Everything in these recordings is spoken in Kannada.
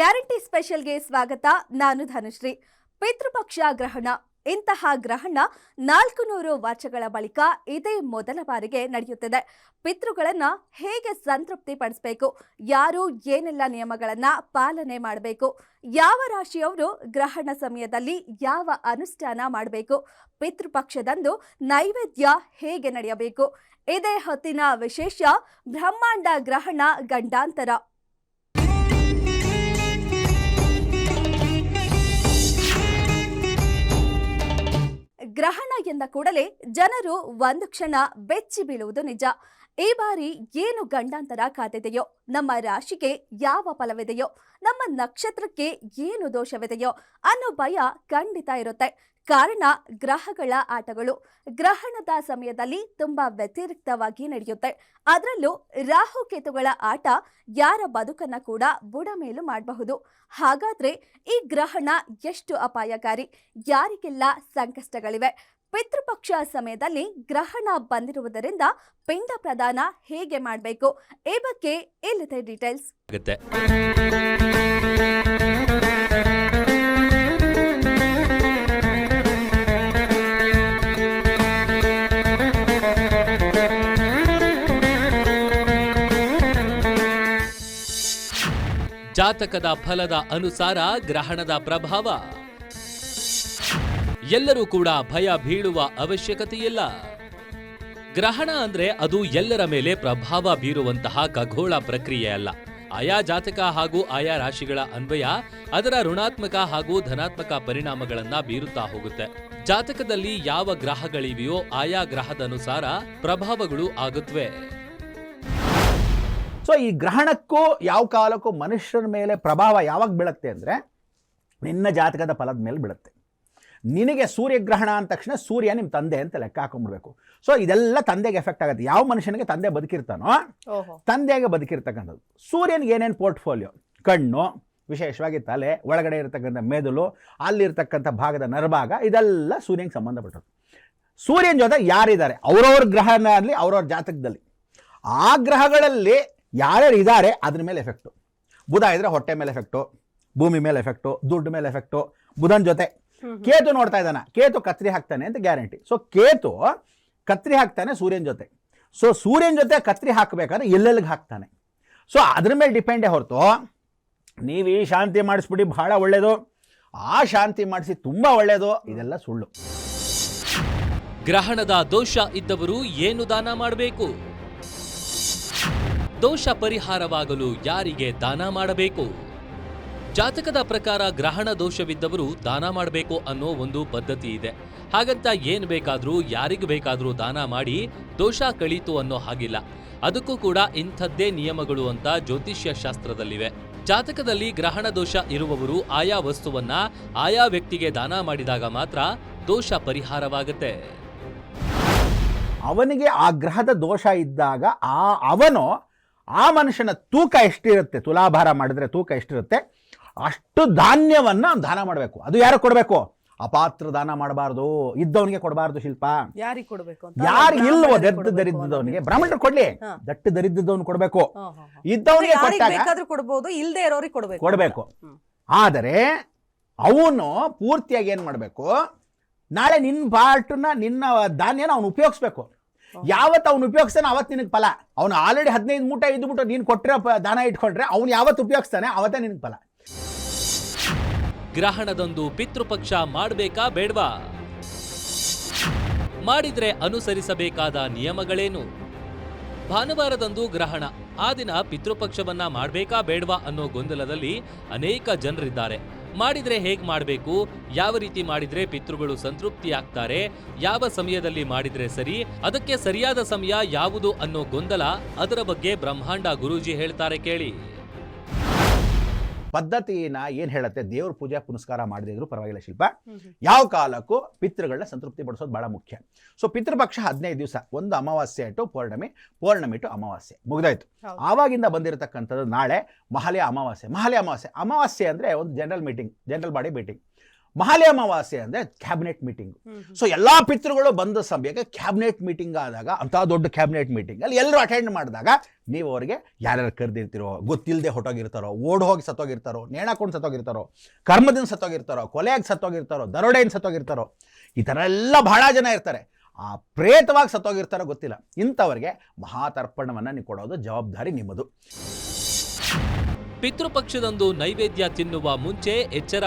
ಗ್ಯಾರಂಟಿ ಸ್ಪೆಷಲ್ಗೆ ಸ್ವಾಗತ. ನಾನು ಧನುಶ್ರೀ. ಪಿತೃಪಕ್ಷ ಗ್ರಹಣ. ಇಂತಹ ಗ್ರಹಣ ನಾಲ್ಕು ನೂರು ವರ್ಷಗಳ ಬಳಿಕ ಇದೇ ಮೊದಲ ಬಾರಿಗೆ ನಡೆಯುತ್ತಿದೆ. ಪಿತೃಗಳನ್ನ ಹೇಗೆ ಸಂತೃಪ್ತಿ ಪಡಿಸಬೇಕು? ಯಾರು ಏನೆಲ್ಲ ನಿಯಮಗಳನ್ನ ಪಾಲನೆ ಮಾಡಬೇಕು? ಯಾವ ರಾಶಿಯವರು ಗ್ರಹಣ ಸಮಯದಲ್ಲಿ ಯಾವ ಅನುಷ್ಠಾನ ಮಾಡಬೇಕು? ಪಿತೃಪಕ್ಷದಂದು ನೈವೇದ್ಯ ಹೇಗೆ ನಡೆಯಬೇಕು? ಇದೇ ಹೊತ್ತಿನ ವಿಶೇಷ ಬ್ರಹ್ಮಾಂಡ ಗ್ರಹಣ ಗಂಡಾಂತರ. ಎಂದ ಕೂಡಲೇ ಜನರು ಒಂದು ಕ್ಷಣ ಬೆಚ್ಚಿ ಬೀಳುವುದು ನಿಜ. ಈ ಬಾರಿ ಏನು ಗಂಡಾಂತರ ಕಾದಿದೆಯೋ ನಮ್ಮ ರಾಶಿಗೆ ಯಾವ ಫಲವಿದೆಯೋ, ನಮ್ಮ ನಕ್ಷತ್ರಕ್ಕೆ ಏನು ದೋಷವಿದೆಯೋ ಅನ್ನೋ ಭಯ ಖಂಡಿತ ಇರುತ್ತೆ. ಕಾರಣ ಗ್ರಹಗಳ ಆಟಗಳು. ಗ್ರಹಣದ ಸಮಯದಲ್ಲಿ ತುಂಬಾ ವ್ಯತಿರಿಕ್ತವಾಗಿ ನಡೆಯುತ್ತೆ. ಅದರಲ್ಲೂ ರಾಹುಕೇತುಗಳ ಆಟ ಯಾರ ಬದುಕನ್ನ ಕೂಡ ಬುಡಮೇಲು ಮಾಡಬಹುದು. ಹಾಗಾದ್ರೆ ಈ ಗ್ರಹಣ ಎಷ್ಟು ಅಪಾಯಕಾರಿ? ಯಾರಿಗೆಲ್ಲ ಸಂಕಷ್ಟಗಳಿವೆ? ಪಿತೃಪಕ್ಷ ಸಮಯದಲ್ಲಿ ಗ್ರಹಣ ಬಂದಿರುವುದರಿಂದ ಪಿಂಡ ಪ್ರದಾನ ಹೇಗೆ ಮಾಡಬೇಕು? ಈ ಬಗ್ಗೆ ಇಲ್ಲಿದೆ ಡೀಟೇಲ್ಸ್ ಜಾತಕದ ಫಲದ ಅನುಸಾರ ಗ್ರಹಣದ ಪ್ರಭಾವ. ಎಲ್ಲರೂ ಕೂಡ ಭಯ ಬೀಳುವ ಅವಶ್ಯಕತೆಯಿಲ್ಲ. ಗ್ರಹಣ ಅಂದ್ರೆ ಅದು ಎಲ್ಲರ ಮೇಲೆ ಪ್ರಭಾವ ಬೀರುವಂತಹ ಖಗೋಳ ಪ್ರಕ್ರಿಯೆ ಅಲ್ಲ. ಆಯಾ ಜಾತಕ ಹಾಗೂ ಆಯಾ ರಾಶಿಗಳ ಅನ್ವಯ ಅದರ ಋಣಾತ್ಮಕ ಹಾಗೂ ಧನಾತ್ಮಕ ಪರಿಣಾಮಗಳನ್ನ ಬೀರುತ್ತಾ ಹೋಗುತ್ತೆ. ಜಾತಕದಲ್ಲಿ ಯಾವ ಗ್ರಹಗಳಿವೆಯೋ ಆಯಾ ಗ್ರಹದನುಸಾರ ಪ್ರಭಾವಗಳು ಆಗುತ್ತವೆ ಸೊ ಈ ಗ್ರಹಣಕ್ಕೂ ಯಾವ ಕಾಲಕ್ಕೂ ಮನುಷ್ಯರ ಮೇಲೆ ಪ್ರಭಾವ ಯಾವಾಗ ಬೀಳುತ್ತೆ ಅಂದರೆ, ನಿನ್ನ ಜಾತಕದ ಫಲದ ಮೇಲೆ ಬೀಳುತ್ತೆ. ನಿನಗೆ ಸೂರ್ಯಗ್ರಹಣ ಅಂದ ತಕ್ಷಣ ಸೂರ್ಯ ನಿಮ್ಮ ತಂದೆ ಅಂತ ಲೆಕ್ಕ ಹಾಕೊಂಡ್ಬಿಡ್ಬೇಕು. ಸೊ ಇದೆಲ್ಲ ತಂದೆಗೆ ಎಫೆಕ್ಟ್ ಆಗುತ್ತೆ. ಯಾವ ಮನುಷ್ಯನಿಗೆ ತಂದೆ ಬದುಕಿರ್ತಾನೋ ತಂದೆಗೆ ಬದುಕಿರ್ತಕ್ಕಂಥದ್ದು. ಸೂರ್ಯನಿಗೆ ಏನೇನು ಪೋರ್ಟ್ಫೋಲಿಯೋ ಕಣ್ಣು ವಿಶೇಷವಾಗಿ ತಲೆ ಒಳಗಡೆ ಇರತಕ್ಕಂಥ ಮೆದುಳು ಅಲ್ಲಿರ್ತಕ್ಕಂಥ ಭಾಗದ ನರಭಾಗ ಇದೆಲ್ಲ ಸೂರ್ಯನಿಗೆ ಸಂಬಂಧಪಟ್ಟದ್ದು. ಸೂರ್ಯನ ಜೊತೆ ಯಾರಿದ್ದಾರೆ? ಅವ್ರವ್ರ ಗ್ರಹನ ಆಗಲಿ ಅವ್ರವ್ರ ಜಾತಕದಲ್ಲಿ. ಆ ಗ್ರಹಗಳಲ್ಲಿ ಯಾರ್ಯಾರು ಇದ್ದಾರೆ ಅದ್ರ ಮೇಲೆ ಎಫೆಕ್ಟು ಬುಧ ಇದ್ದರೆ ಹೊಟ್ಟೆ ಮೇಲೆ ಎಫೆಕ್ಟು ಭೂಮಿ ಮೇಲೆ ಎಫೆಕ್ಟು ದುಡ್ಡು ಮೇಲೆ ಎಫೆಕ್ಟು ಬುಧನ ಜೊತೆ ಕೇತು ನೋಡ್ತಾ ಇದ್ದಾನೆ. ಕೇತು ಕತ್ರಿ ಹಾಕ್ತಾನೆ ಅಂತ ಗ್ಯಾರಂಟಿ. ಸೊ ಕೇತು ಕತ್ರಿ ಹಾಕ್ತಾನೆ ಸೂರ್ಯನ ಜೊತೆ. ಸೊ ಸೂರ್ಯನ ಜೊತೆ ಕತ್ರಿ ಹಾಕಬೇಕಾದ್ರೆ ಎಲ್ಲೆಲ್ಲಿಗೆ ಹಾಕ್ತಾನೆ? ಸೊ ಅದ್ರ ಮೇಲೆ ಡಿಪೆಂಡೇ ಹೊರತು ನೀವು ಈ ಶಾಂತಿ ಮಾಡಿಸ್ಬಿಡಿ ಬಹಳ ಒಳ್ಳೆಯದು ಆ ಶಾಂತಿ ಮಾಡಿಸಿ ತುಂಬ ಒಳ್ಳೆಯದು ಇದೆಲ್ಲ ಸುಳ್ಳು. ಗ್ರಹಣದ ದೋಷ ಇದ್ದವರು ಏನು ದಾನ ಮಾಡಬೇಕು? ದೋಷ ಪರಿಹಾರವಾಗಲು ಯಾರಿಗೆ ದಾನ ಮಾಡಬೇಕು? ಜಾತಕದ ಪ್ರಕಾರ ಗ್ರಹಣ ದೋಷವಿದ್ದವರು ದಾನ ಮಾಡಬೇಕು ಅನ್ನೋ ಒಂದು ಪದ್ಧತಿ ಇದೆ. ಹಾಗಂತ ಏನ್ ಬೇಕಾದರೂ, ಯಾರಿಗೂ ಬೇಕಾದರೂ ದಾನ ಮಾಡಿ ದೋಷ ಕಳೀತು ಅನ್ನೋ ಹಾಗಿಲ್ಲ. ಅದಕ್ಕೂ ಕೂಡ ಇಂಥದ್ದೇ ನಿಯಮಗಳು ಅಂತ ಜ್ಯೋತಿಷ್ಯ ಶಾಸ್ತ್ರದಲ್ಲಿವೆ. ಜಾತಕದಲ್ಲಿ ಗ್ರಹಣ ದೋಷ ಇರುವವರು ಆಯಾ ವಸ್ತುವನ್ನ ಆಯಾ ವ್ಯಕ್ತಿಗೆ ದಾನ ಮಾಡಿದಾಗ ಮಾತ್ರ ದೋಷ ಪರಿಹಾರವಾಗುತ್ತೆ. ಅವನಿಗೆ ಆ ಗ್ರಹದ ದೋಷ ಇದ್ದಾಗ ಆ ಅವನು ಆ ಮನುಷ್ಯನ ತೂಕ ಎಷ್ಟಿರುತ್ತೆ? ತುಲಾಭಾರ ಮಾಡಿದ್ರೆ ತೂಕ ಎಷ್ಟಿರುತ್ತೆ? ಅಷ್ಟು ಧಾನ್ಯವನ್ನು ಅವ್ನು ದಾನ ಮಾಡಬೇಕು. ಅದು ಯಾರು ಕೊಡಬೇಕು? ಅಪಾತ್ರ ದಾನ ಮಾಡಬಾರ್ದು. ಇದ್ದವನಿಗೆ ಕೊಡಬಾರ್ದು ಶಿಲ್ಪ. ಯಾರಿಗೆ ಕೊಡಬೇಕು ಯಾರು ಇಲ್ವೋ ದಟ್ಟ ದರಿದ್ರದವನಿಗೆ. ಬ್ರಾಹ್ಮಣರು ಕೊಡ್ಲಿ. ದಟ್ಟ ದರಿದ್ರದವನು ಕೊಡಬೇಕು. ಇದ್ದವನಿಗೆ ಕೊಟ್ಟಾಗ ಕೊಡ್ಬೋದು ಇಲ್ಲದೆ ಇರೋರಿಗೆ ಕೊಡಬೇಕು. ಕೊಡಬೇಕು. ಆದರೆ ಅವನು ಪೂರ್ತಿಯಾಗಿ ಏನು ಮಾಡಬೇಕು? ನಾಳೆ ನಿನ್ನ ಪಾರ್ಟ್ನ ನಿನ್ನ ಧಾನ್ಯನ ಅವನು ಉಪಯೋಗಿಸ್ಬೇಕು. ಯಾವತ್ತು ಅವನು ಉಪಯೋಗಿಸ್ತಾನೆ ಅವತ್ತು ನಿನಗೆ ಫಲ. ಅವನು ಆಲ್ರೆಡಿ ಹದಿನೈದು ಮೂಟೆ ಇದ್ಬಿಟ್ಟು ನೀನು ಕೊಟ್ಟಿರೋ ದಾನ ಇಟ್ಕೊಂಡ್ರೆ ಅವನು ಯಾವತ್ತು ಉಪಯೋಗಿಸ್ತಾನೆ ಅವತ್ತೇ ನಿನಗೆ ಫಲ. ಗ್ರಹಣದಂದು ಪಿತೃಪಕ್ಷ ಮಾಡಬೇಕಾ ಬೇಡ್ವಾ? ಮಾಡಿದ್ರೆ ಅನುಸರಿಸಬೇಕಾದ ನಿಯಮಗಳೇನು? ಭಾನುವಾರದಂದು ಗ್ರಹಣ, ಆ ದಿನ ಪಿತೃಪಕ್ಷವನ್ನ ಮಾಡಬೇಕಾ ಬೇಡ್ವಾ ಅನ್ನೋ ಗೊಂದಲದಲ್ಲಿ ಅನೇಕ ಜನರಿದ್ದಾರೆ. ಮಾಡಿದ್ರೆ ಹೇಗೆ ಮಾಡಬೇಕು, ಯಾವ ರೀತಿ ಮಾಡಿದ್ರೆ ಪಿತೃಗಳು ಸಂತೃಪ್ತಿ ಆಗ್ತಾರೆ ಯಾವ ಸಮಯದಲ್ಲಿ ಮಾಡಿದ್ರೆ ಸರಿ, ಅದಕ್ಕೆ ಸರಿಯಾದ ಸಮಯ ಯಾವುದು ಅನ್ನೋ ಗೊಂದಲ ಅದರ ಬಗ್ಗೆ ಬ್ರಹ್ಮಾಂಡ ಗುರೂಜಿ ಹೇಳ್ತಾರೆ ಕೇಳಿ. ಪದ್ಧತಿನ ಏನು ಹೇಳುತ್ತೆ? ದೇವ್ರ ಪೂಜೆ ಪುನಸ್ಕಾರ ಮಾಡದಿದ್ರು ಪರವಾಗಿಲ್ಲ ಶಿಲ್ಪ. ಯಾವ ಕಾಲಕ್ಕೂ ಪಿತೃಗಳನ್ನ ಸಂತೃಪ್ತಿ ಪಡಿಸೋದು ಬಹಳ ಮುಖ್ಯ. ಸೊ ಪಿತೃಪಕ್ಷ ಹದಿನೈದು ದಿವಸ ಒಂದು ಅಮಾವಾಸ್ಯೆ ಇಟ್ಟು ಪೌರ್ಣಮಿ ಪೌರ್ಣಮಿ ಟು ಅಮಾವಾಸ್ಯೆ. ಮುಗ್ದಾಯ್ತು. ಆವಾಗಿಂದ ಬಂದಿರತಕ್ಕಂಥದ್ದು ನಾಳೆ ಮಹಾಲಯ ಅಮಾವಾಸ್ಯೆ. ಮಹಾಲಯ ಅಮಾವಾಸ್ಯೆ. ಅಮಾವಾಸ್ಯೆ ಅಂದ್ರೆ ಒಂದು general meeting general body meeting Mahalaya Amavasya ಅಂದರೆ ಕ್ಯಾಬಿನೆಟ್ ಮೀಟಿಂಗ್ ಸೊ ಎಲ್ಲ ಪಿತೃಗಳು ಬಂದ ಸಮಯಕ್ಕೆ ಕ್ಯಾಬಿನೆಟ್ ಮೀಟಿಂಗ್ ಆದಾಗ ಅಂಥ ದೊಡ್ಡ ಕ್ಯಾಬಿನೆಟ್ ಮೀಟಿಂಗ್ ಅಲ್ಲಿ ಎಲ್ಲರೂ ಅಟೆಂಡ್ ಮಾಡಿದಾಗ ನೀವು ಅವರಿಗೆ ಯಾರ್ಯಾರು ಕರೆದಿರ್ತೀರೋ ಗೊತ್ತಿಲ್ಲದೆ ಹೊಟ್ಟೋಗಿರ್ತಾರೋ ಓಡ್ ಹೋಗಿ ಸತ್ತೋಗಿರ್ತಾರೋ ನೇಣಾಕೊಂಡು ಸತ್ತೋಗಿರ್ತಾರೋ ಕರ್ಮದಿಂದ ಸತ್ತೋಗಿರ್ತಾರೋ ಕೊಲೆಯಾಗಿ ಸತ್ತೋಗಿರ್ತಾರೋ ದರೋಡೆಯಿಂದ ಸತ್ತೋಗಿರ್ತಾರೋ ಈ ಥರ ಎಲ್ಲ ಬಹಳ ಜನ ಇರ್ತಾರೆ. ಆ ಪ್ರೇತವಾಗಿ ಸತ್ತೋಗಿರ್ತಾರೋ ಗೊತ್ತಿಲ್ಲ. ಇಂಥವ್ರಿಗೆ ಮಹಾತರ್ಪಣವನ್ನು ನೀವು ಕೊಡೋದು ಜವಾಬ್ದಾರಿ ನಿಮ್ಮದು. ಪಿತೃಪಕ್ಷದಂದು ನೈವೇದ್ಯ ತಿನ್ನುವ ಮುಂಚೆ ಎಚ್ಚರ.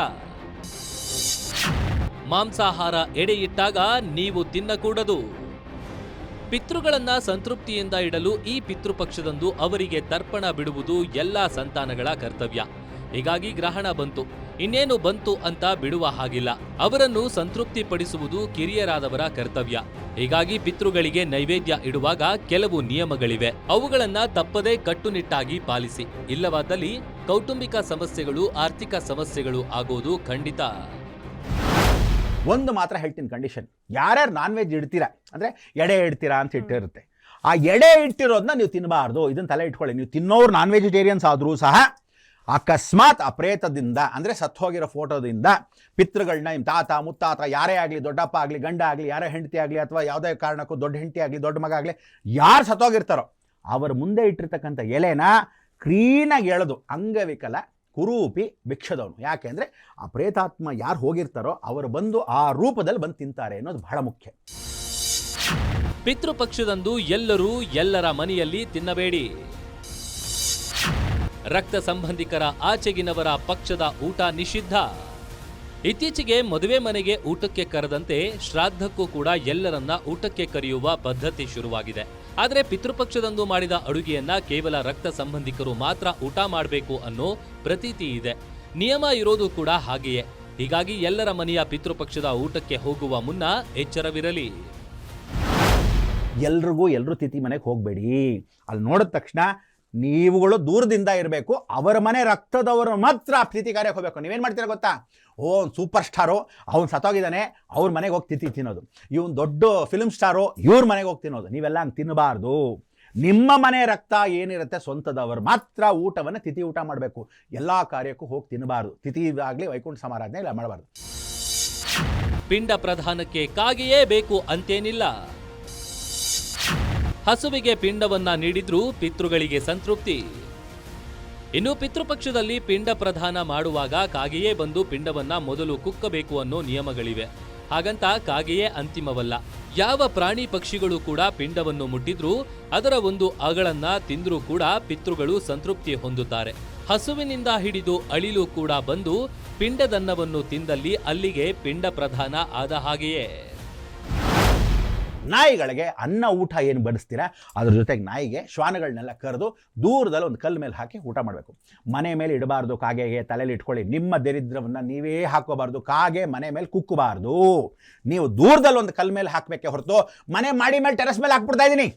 ಮಾಂಸಾಹಾರ ಎಡೆಯಿಟ್ಟಾಗ ನೀವು ತಿನ್ನಕೂಡದು. ಪಿತೃಗಳನ್ನ ಸಂತೃಪ್ತಿಯಿಂದ ಇಡಲು ಈ ಪಿತೃಪಕ್ಷದಂದು ಅವರಿಗೆ ತರ್ಪಣ ಬಿಡುವುದು ಎಲ್ಲ ಸಂತಾನಗಳ ಕರ್ತವ್ಯ. ಹೀಗಾಗಿ ಗ್ರಹಣ ಬಂತು. ಇನ್ನೇನು ಬಂತು ಅಂತ ಬಿಡುವ ಹಾಗಿಲ್ಲ. ಅವರನ್ನು ಸಂತೃಪ್ತಿಪಡಿಸುವುದು ಕಿರಿಯರಾದವರ ಕರ್ತವ್ಯ. ಹೀಗಾಗಿ ಪಿತೃಗಳಿಗೆ ನೈವೇದ್ಯ ಇಡುವಾಗ ಕೆಲವು ನಿಯಮಗಳಿವೆ. ಅವುಗಳನ್ನ ತಪ್ಪದೇ ಕಟ್ಟುನಿಟ್ಟಾಗಿ ಪಾಲಿಸಿ. ಇಲ್ಲವಾದಲ್ಲಿ ಕೌಟುಂಬಿಕ ಸಮಸ್ಯೆಗಳು, ಆರ್ಥಿಕ ಸಮಸ್ಯೆಗಳು ಆಗೋದು ಖಂಡಿತ. ಒಂದು ಮಾತ್ರ ಹೇಳ್ತೀನಿ ಕಂಡೀಷನ್ ಯಾರ್ಯಾರು ನಾನ್ ವೆಜ್ ಇಡ್ತೀರಾ, ಅಂದರೆ ಎಡೆ ಇಡ್ತೀರಾ ಅಂತ ಇಟ್ಟಿರುತ್ತೆ. ಆ ಎಡೆ ಇಟ್ಟಿರೋದನ್ನ ನೀವು ತಿನ್ನಬಾರ್ದು ಇದನ್ನು ತಲೆ ಇಟ್ಕೊಳ್ಳಿ. ನೀವು ತಿನ್ನೋರು ನಾನ್ ವೆಜಿಟೇರಿಯನ್ಸ್ ಆದರೂ ಸಹ ಅಕಸ್ಮಾತ್ ಆ ಪ್ರೇತದಿಂದ ಅಂದರೆ ಸತ್ತೋಗಿರೋ ಫೋಟೋದಿಂದ ಪಿತೃಗಳನ್ನ ನಿಮ್ಮ ತಾತ, ಮುತ್ತಾತ, ಯಾರೇ ಆಗಲಿ, ದೊಡ್ಡಪ್ಪ ಆಗಲಿ, ಗಂಡ ಆಗಲಿ, ಯಾರೇ ಹೆಂಡತಿ ಆಗಲಿ, ಅಥವಾ ಯಾವುದೇ ಕಾರಣಕ್ಕೂ ದೊಡ್ಡ ಹೆಂಡತಿ ಆಗಲಿ, ದೊಡ್ಡ ಮಗ ಆಗಲಿ, ಯಾರು ಸತ್ತೋಗಿರ್ತಾರೋ ಅವರ ಮುಂದೆ ಇಟ್ಟಿರ್ತಕ್ಕಂಥ ಎಲೆನ ಕ್ಲೀನಾಗಿ ಎಳೆದು, ಅಂಗವಿಕಲ ಕುರೂಪಿ ಭಿಕ್ಷದವನು. ಯಾಕೆಂದರೆ ಆ ಪ್ರೇತಾತ್ಮ ಯಾರು ಹೋಗಿರ್ತಾರೋ ಅವರು ಬಂದು ಆ ರೂಪದಲ್ಲಿ ಬಂದು ತಿಂತಾರೆ ಅನ್ನೋದು ಬಹಳ ಮುಖ್ಯ. ಪಿತೃಪಕ್ಷದಂದು ಎಲ್ಲರೂ ಎಲ್ಲರ ಮನೆಯಲ್ಲಿ ತಿನ್ನಬೇಡಿ. ರಕ್ತ ಸಂಬಂಧಿಕರ ಆಚೆಗಿನವರ ಪಕ್ಷದ ಊಟ ನಿಷಿದ್ಧ. ಇತ್ತೀಚೆಗೆ ಮದುವೆ ಮನೆಗೆ ಊಟಕ್ಕೆ ಕರೆದಂತೆ ಶ್ರಾದ್ದಕ್ಕೂ ಕೂಡ ಎಲ್ಲರನ್ನ ಊಟಕ್ಕೆ ಕರೆಯುವ ಪದ್ಧತಿ ಶುರುವಾಗಿದೆ. ಆದರೆ ಪಿತೃಪಕ್ಷದಂದು ಮಾಡಿದ ಅಡುಗೆಯನ್ನ ಕೇವಲ ರಕ್ತ ಸಂಬಂಧಿಕರು ಮಾತ್ರ ಊಟ ಮಾಡಬೇಕು ಅನ್ನೋ ಪ್ರತೀತಿ ಇದೆ. ನಿಯಮ ಇರೋದು ಕೂಡ ಹಾಗೆಯೇ. ಹೀಗಾಗಿ ಎಲ್ಲರ ಮನೆಯ ಪಿತೃಪಕ್ಷದ ಊಟಕ್ಕೆ ಹೋಗುವ ಮುನ್ನ ಎಚ್ಚರವಿರಲಿ. ಎಲ್ರಿಗೂ ಎಲ್ಲರೂ ತಿಥಿ ಮನೆಗೆ ಹೋಗಬೇಡಿ. ಅಲ್ಲಿ ನೋಡಿದ ತಕ್ಷಣ ನೀವುಗಳು ದೂರದಿಂದ ಇರಬೇಕು, ಅವರ ಮನೆ ರಕ್ತದವರು ಮಾತ್ರ ಪ್ರೀತಿ ಕಾರ್ಯಕ್ಕೆ ಹೋಗಬೇಕು. ನೀವೇನು ಮಾಡ್ತೀರಾ ಗೊತ್ತಾ? ಓ ಸೂಪರ್ ಸ್ಟಾರು, ಅವ್ನು ಸತ್ತೋಗಿದ್ದಾನೆ, ಅವ್ರ ಮನೆಗೆ ಹೋಗಿ ತಿಥಿ ತಿನ್ನೋದು. ಇವನು ದೊಡ್ಡ ಫಿಲ್ಮ್ ಸ್ಟಾರು, ಇವ್ರ ಮನೆಗೆ ಹೋಗಿ ತಿನ್ನೋದು. ನೀವೆಲ್ಲ ಹಂಗೆ ತಿನ್ನಬಾರ್ದು. ನಿಮ್ಮ ಮನೆ ರಕ್ತ ಏನಿರುತ್ತೆ ಸ್ವಂತದವರು ಮಾತ್ರ ಊಟವನ್ನು ತಿಥಿ ಊಟ ಮಾಡಬೇಕು. ಎಲ್ಲ ಕಾರ್ಯಕ್ಕೂ ಹೋಗಿ ತಿನ್ನಬಾರ್ದು. ತಿಥಿ ಆಗಲಿ ವೈಕುಂಠ ಸಮಾರಾಧನೆ ಇಲ್ಲ, ಮಾಡಬಾರ್ದು. ಪಿಂಡ ಪ್ರಧಾನಕ್ಕೆ ಕಾಗೆಯೇ ಬೇಕು ಅಂತೇನಿಲ್ಲ. ಹಸುವಿಗೆ ಪಿಂಡವನ್ನ ನೀಡಿದ್ರೂ ಪಿತೃಗಳಿಗೆ ಸಂತೃಪ್ತಿ. ಇನ್ನು ಪಿತೃಪಕ್ಷದಲ್ಲಿ ಪಿಂಡ ಪ್ರಧಾನ ಮಾಡುವಾಗ ಕಾಗೆಯೇ ಬಂದು ಪಿಂಡವನ್ನ ಮೊದಲು ಕುಕ್ಕಬೇಕು ಅನ್ನೋ ನಿಯಮಗಳಿವೆ. ಹಾಗಂತ ಕಾಗೆಯೇ ಅಂತಿಮವಲ್ಲ. ಯಾವ ಪ್ರಾಣಿ ಪಕ್ಷಿಗಳು ಕೂಡ ಪಿಂಡವನ್ನು ಮುಟ್ಟಿದ್ರೂ ಅದರ ಒಂದು ಅಗಳನ್ನ ತಿಂದ್ರೂ ಕೂಡ ಪಿತೃಗಳು ಸಂತೃಪ್ತಿ ಹೊಂದುತ್ತಾರೆ. ಹಸುವಿನಿಂದ ಹಿಡಿದು ಅಳಿಲು ಕೂಡ ಬಂದು ಪಿಂಡದನ್ನವನ್ನು ತಿಂದಲ್ಲಿ ಅಲ್ಲಿಗೆ ಪಿಂಡ ಪ್ರಧಾನ ಆದ ಹಾಗೆಯೇ. ನಾಯಿಗಳಿಗೆ ಅನ್ನ ಊಟ ಏನು ಬಡಿಸ್ತೀರಾ? ಅದ್ರ ಜೊತೆಗೆ ನಾಯಿಗೆ ಶ್ವಾನಗಳನ್ನೆಲ್ಲ ಕರೆದು ದೂರದಲ್ಲಿ ಒಂದು ಕಲ್ಲು ಮೇಲೆ ಹಾಕಿ ಊಟ ಮಾಡಬೇಕು. ಮನೆ ಮೇಲೆ ಇಡಬಾರ್ದು ಕಾಗೆಗೆ ತಲೆಯಲ್ಲಿ ಇಟ್ಕೊಳ್ಳಿ. ನಿಮ್ಮ ದರಿದ್ರವನ್ನು ನೀವೇ ಹಾಕೋಬಾರ್ದು ಕಾಗೆ ಮನೆ ಮೇಲೆ ಕುಕ್ಕಬಾರ್ದು. ನೀವು ದೂರದಲ್ಲಿ ಒಂದು ಕಲ್ಲು ಮೇಲೆ ಹಾಕಬೇಕೆ ಹೊರತು ಮನೆ ಮಾಡಿ ಮೇಲೆ ಟೆರೆಸ್ ಮೇಲೆ ಹಾಕ್ಬಿಡ್ತಾ ಇದ್ದೀನಿ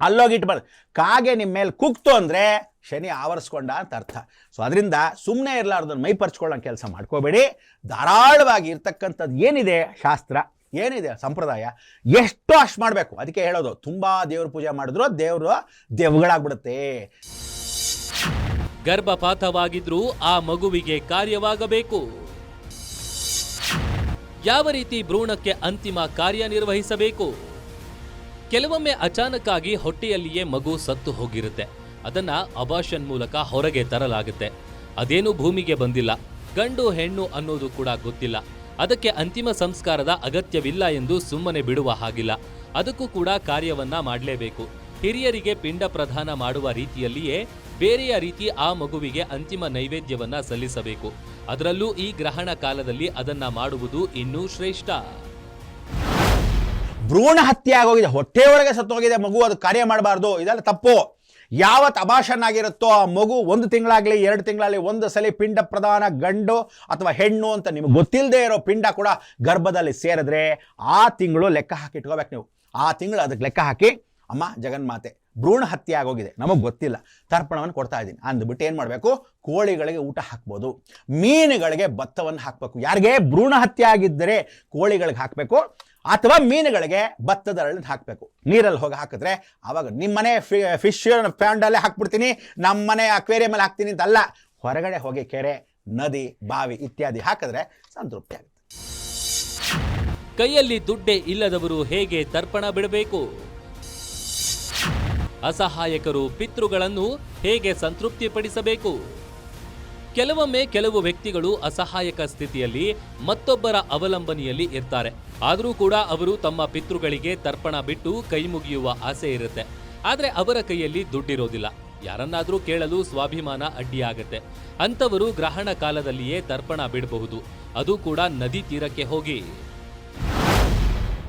ಅಲ್ಲೋಗಿ ಇಟ್ಬಾರ್ದು. ಕಾಗೆ ನಿಮ್ಮ ಮೇಲೆ ಕುಕ್ತು ಅಂದರೆ ಶನಿ ಆವರಿಸ್ಕೊಂಡ ಅಂತ ಅರ್ಥ. ಸೊ ಅದರಿಂದ ಸುಮ್ಮನೆ ಇರಲಾರ್ದನ್ನ ಮೈ ಪರ್ಚ್ಕೊಳ್ಳೋ ಕೆಲಸ ಮಾಡ್ಕೋಬೇಡಿ. ಧಾರಾಳವಾಗಿ ಇರ್ತಕ್ಕಂಥದ್ದು ಏನಿದೆ ಶಾಸ್ತ್ರ? ಏನಿದೆ ಸಂಪ್ರದಾಯ? ಎಷ್ಟು ಅಷ್ಟು ಮಾಡಬೇಕು. ಅದಕ್ಕೆ ಹೇಳೋದು, ತುಂಬ ದೇವ್ರ ಪೂಜೆ ಮಾಡಿದ್ರು ದೇವರು ದೇವ್ಗಳಾಗ್ಬಿಡುತ್ತೆ. ಗರ್ಭಪಾತವಾಗಿದ್ರೂ ಆ ಮಗುವಿಗೆ ಕಾರ್ಯವಾಗಬೇಕು. ಯಾವ ರೀತಿ ಭ್ರೂಣಕ್ಕೆ ಅಂತಿಮ ಕಾರ್ಯನಿರ್ವಹಿಸಬೇಕು ಕೆಲವೊಮ್ಮೆ ಅಚಾನಕ್ಕಾಗಿ ಹೊಟ್ಟೆಯಲ್ಲಿಯೇ ಮಗು ಸತ್ತು ಹೋಗಿರುತ್ತೆ. ಅದನ್ನ ಅಬಾಷನ್ ಮೂಲಕ ಹೊರಗೆ ತರಲಾಗುತ್ತೆ. ಅದೇನು ಭೂಮಿಗೆ ಬಂದಿಲ್ಲ. ಗಂಡು ಹೆಣ್ಣು ಅನ್ನೋದು ಕೂಡ ಗೊತ್ತಿಲ್ಲ. ಅದಕ್ಕೆ ಅಂತಿಮ ಸಂಸ್ಕಾರದ ಅಗತ್ಯವಿಲ್ಲ ಎಂದು ಸುಮ್ಮನೆ ಬಿಡುವ ಹಾಗಿಲ್ಲ. ಅದಕ್ಕೂ ಕೂಡ ಕಾರ್ಯವನ್ನ ಮಾಡಲೇಬೇಕು. ಹಿರಿಯರಿಗೆ ಪಿಂಡ ಪ್ರಧಾನ ಮಾಡುವ ರೀತಿಯಲ್ಲಿಯೇ ಬೇರೆಯ ರೀತಿ ಆ ಮಗುವಿಗೆ ಅಂತಿಮ ನೈವೇದ್ಯವನ್ನ ಸಲ್ಲಿಸಬೇಕು. ಅದರಲ್ಲೂ ಈ ಗ್ರಹಣ ಕಾಲದಲ್ಲಿ ಅದನ್ನ ಮಾಡುವುದು ಇನ್ನೂ ಶ್ರೇಷ್ಠ. ಭ್ರೂಣ ಹತ್ಯೆ ಆಗೋಗಿದೆ. ಹೊಟ್ಟೆಯೊಳಗೆ ಸತ್ತೋಗಿದೆ ಮಗು. ಅದು ಕಾರ್ಯ ಮಾಡಬಾರ್ದು. ಇದೆಲ್ಲ ತಪ್ಪು. ಯಾವತ್ತು ಅಭಾಷಣ ಆಗಿರುತ್ತೋ ಆ ಮಗು ಒಂದು ತಿಂಗಳಾಗಲಿ, ಎರಡು ತಿಂಗಳಾಗಲಿ, ಒಂದು ಸಲ ಪಿಂಡ ಪ್ರಧಾನ ಗಂಡು ಅಥವಾ ಹೆಣ್ಣು ಅಂತ ನಿಮ್ಗೆ ಗೊತ್ತಿಲ್ಲದೆ ಇರೋ ಪಿಂಡ ಕೂಡ ಗರ್ಭದಲ್ಲಿ ಸೇರಿದ್ರೆ ಆ ತಿಂಗಳು ಲೆಕ್ಕ ಹಾಕಿ ಇಟ್ಕೋಬೇಕು ನೀವು. ಆ ತಿಂಗಳು ಅದಕ್ಕೆ ಲೆಕ್ಕ ಹಾಕಿ, ಅಮ್ಮ ಜಗನ್ಮಾತೆ ಭ್ರೂಣ ಹತ್ಯೆ ಆಗೋಗಿದೆ. ನಮಗೆ ಗೊತ್ತಿಲ್ಲ. ತರ್ಪಣವನ್ನು ಕೊಡ್ತಾ ಇದ್ದೀನಿ. ಅಂದ್ಬಿಟ್ಟು ಏನು ಮಾಡಬೇಕು? ಕೋಳಿಗಳಿಗೆ ಊಟ ಹಾಕ್ಬೋದು. ಮೀನುಗಳಿಗೆ ಭತ್ತವನ್ನು ಹಾಕಬೇಕು. ಯಾರಿಗೆ? ಭ್ರೂಣ ಹತ್ಯೆ ಆಗಿದ್ದರೆ ಕೋಳಿಗಳಿಗೆ ಹಾಕಬೇಕು. ಅಥವಾ ಮೀನುಗಳಿಗೆ ಭತ್ತದ ಅರಳನ್ನು ಹಾಕಬೇಕು. ನೀರಲ್ಲಿ ಹೋಗಿ ಹಾಕಿದ್ರೆ ಆವಾಗ ನಿಮ್ಮ ಮನೆ ಫಿಶ್ ಫ್ಯಾಂಡಲ್ಲೇ ಹಾಕ್ಬಿಡ್ತೀನಿ ನಮ್ಮ ಮನೆ ಅಕ್ವೇರಿಯಮಲ್ಲಿ ಹಾಕ್ತೀನಿ ಅಂತ ಅಲ್ಲ ಹೊರಗಡೆ ಹೋಗಿ ಕೆರೆ, ನದಿ, ಬಾವಿ ಇತ್ಯಾದಿ ಹಾಕಿದ್ರೆ ಸಂತೃಪ್ತಿ ಆಗುತ್ತೆ. ಕೈಯಲ್ಲಿ ದುಡ್ಡೇ ಇಲ್ಲದವರು ಹೇಗೆ ತರ್ಪಣ ಬಿಡಬೇಕು? ಅಸಹಾಯಕರು ಪಿತೃಗಳನ್ನು ಹೇಗೆ ಸಂತೃಪ್ತಿಪಡಿಸಬೇಕು? ಕೆಲವೊಮ್ಮೆ ಕೆಲವು ವ್ಯಕ್ತಿಗಳು ಅಸಹಾಯಕ ಸ್ಥಿತಿಯಲ್ಲಿ ಮತ್ತೊಬ್ಬರ ಅವಲಂಬನೆಯಲ್ಲಿ ಇರ್ತಾರೆ. ಆದರೂ ಕೂಡ ಅವರು ತಮ್ಮ ಪಿತೃಗಳಿಗೆ ತರ್ಪಣ ಬಿಟ್ಟು ಕೈ ಮುಗಿಯುವ ಆಸೆ ಇರುತ್ತೆ. ಆದರೆ ಅವರ ಕೈಯಲ್ಲಿ ದುಡ್ಡಿರೋದಿಲ್ಲ. ಯಾರನ್ನಾದರೂ ಕೇಳಲು ಸ್ವಾಭಿಮಾನ ಅಡ್ಡಿಯಾಗತ್ತೆ. ಅಂಥವರು ಗ್ರಹಣ ಕಾಲದಲ್ಲಿಯೇ ತರ್ಪಣ ಬಿಡಬಹುದು. ಅದು ಕೂಡ ನದಿ ತೀರಕ್ಕೆ ಹೋಗಿ.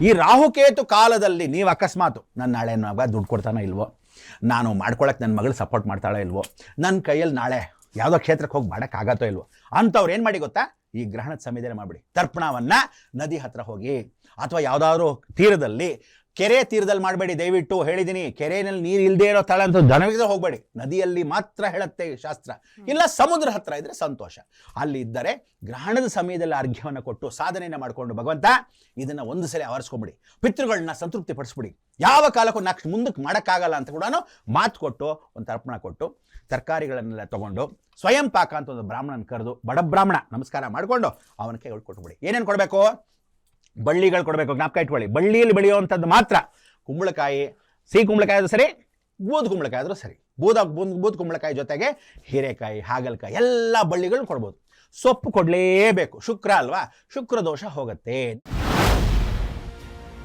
ಈ ರಾಹುಕೇತು ಕಾಲದಲ್ಲಿ ನೀವು ಅಕಸ್ಮಾತ್ ನನ್ನ ನಾಳೆ ದುಡ್ಡು ಕೊಡ್ತಾನೋ ಇಲ್ವೋ? ನಾನು ಮಾಡ್ಕೊಳಕ್ಕೆ ನನ್ನ ಮಗಳು ಸಪೋರ್ಟ್ ಮಾಡ್ತಾಳೋ ಇಲ್ವೋ? ನನ್ನ ಕೈಯಲ್ಲಿ ನಾಳೆ ಯಾವುದೋ ಕ್ಷೇತ್ರಕ್ಕೆ ಹೋಗಿ ಮಾಡೋಕ್ಕಾಗತ್ತೋ ಇಲ್ವೋ. ಅಂಥವ್ರು ಏನು ಮಾಡಿ ಗೊತ್ತಾ? ಈ ಗ್ರಹಣದ ಸಮಯದಲ್ಲಿ ಮಾಡಿಬಿಡಿ. ತರ್ಪಣವನ್ನು ನದಿ ಹತ್ರ ಹೋಗಿ ಅಥವಾ ಯಾವುದಾದ್ರೂ ತೀರದಲ್ಲಿ ಕೆರೆ ತೀರದಲ್ಲಿ ಮಾಡಬೇಡಿ ದಯವಿಟ್ಟು ಹೇಳಿದ್ದೀನಿ ಕೆರೆಯಲ್ಲಿ ನೀರು ಇಲ್ಲದೆ ಇರೋ ತಳ ಅಂತ ದನವಿದ್ರೆ ಹೋಗಬೇಡಿ. ನದಿಯಲ್ಲಿ ಮಾತ್ರ ಹೇಳುತ್ತೆ ಶಾಸ್ತ್ರ. ಇಲ್ಲ ಸಮುದ್ರ ಹತ್ರ ಇದ್ರೆ ಸಂತೋಷ. ಅಲ್ಲಿ ಇದ್ದರೆ ಗ್ರಹಣದ ಸಮಯದಲ್ಲಿ ಅರ್ಘ್ಯವನ್ನು ಕೊಟ್ಟು ಸಾಧನೆಯನ್ನು ಮಾಡಿಕೊಂಡು ಭಗವಂತ ಇದನ್ನು ಒಂದು ಸಲ ಆವರಿಸ್ಕೊಂಬಿಡಿ. ಪಿತೃಗಳನ್ನ ಸಂತೃಪ್ತಿ ಪಡಿಸ್ಬಿಡಿ ಯಾವ ಕಾಲಕ್ಕೂ ನಕ್ಷ ಮುಂದಕ್ಕೆ ಮಾಡೋಕ್ಕಾಗಲ್ಲ ಅಂತ ಕೂಡ ಮಾತು ಕೊಟ್ಟು ಒಂದು ತರ್ಪಣ ಕೊಟ್ಟು ತರಕಾರಿಗಳನ್ನೆಲ್ಲ ತಗೊಂಡು ಸ್ವಯಂ ಪಾಕ ಅಂತ ಒಂದು ಬ್ರಾಹ್ಮಣನ ಕರೆದು ಬಡ ಬ್ರಾಹ್ಮಣ ನಮಸ್ಕಾರ ಮಾಡಿಕೊಂಡು ಅವನ ಕೈಗಳು ಕೊಟ್ಬಿಡಿ. ಏನೇನು ಕೊಡಬೇಕು? ಬಳ್ಳಿಗಳು ಕೊಡಬೇಕು, ಜ್ಞಾಪಕ ಇಟ್ಕೊಳ್ಳಿ. ಬಳ್ಳಿಯಲ್ಲಿ ಬೆಳೆಯುವಂಥದ್ದು ಮಾತ್ರ. ಕುಂಬಳಕಾಯಿ, ಸಿಹಿ ಕುಂಬಳಕಾಯಿ ಆದರೂ ಸರಿ ಬೂದ್ ಕುಂಬಳಕಾಯಿ ಆದರೂ ಸರಿ. ಬೂದ, ಬೂದ್ ಬೂದ್ ಕುಂಬಳಕಾಯಿ ಜೊತೆಗೆ ಹೀರೆಕಾಯಿ, ಹಾಗಲಕಾಯಿ ಎಲ್ಲ ಬಳ್ಳಿಗಳನ್ನು ಕೊಡ್ಬೋದು. ಸೊಪ್ಪು ಕೊಡಲೇಬೇಕು. ಶುಕ್ರ ಅಲ್ವಾ? ಶುಕ್ರ ದೋಷ ಹೋಗುತ್ತೆ.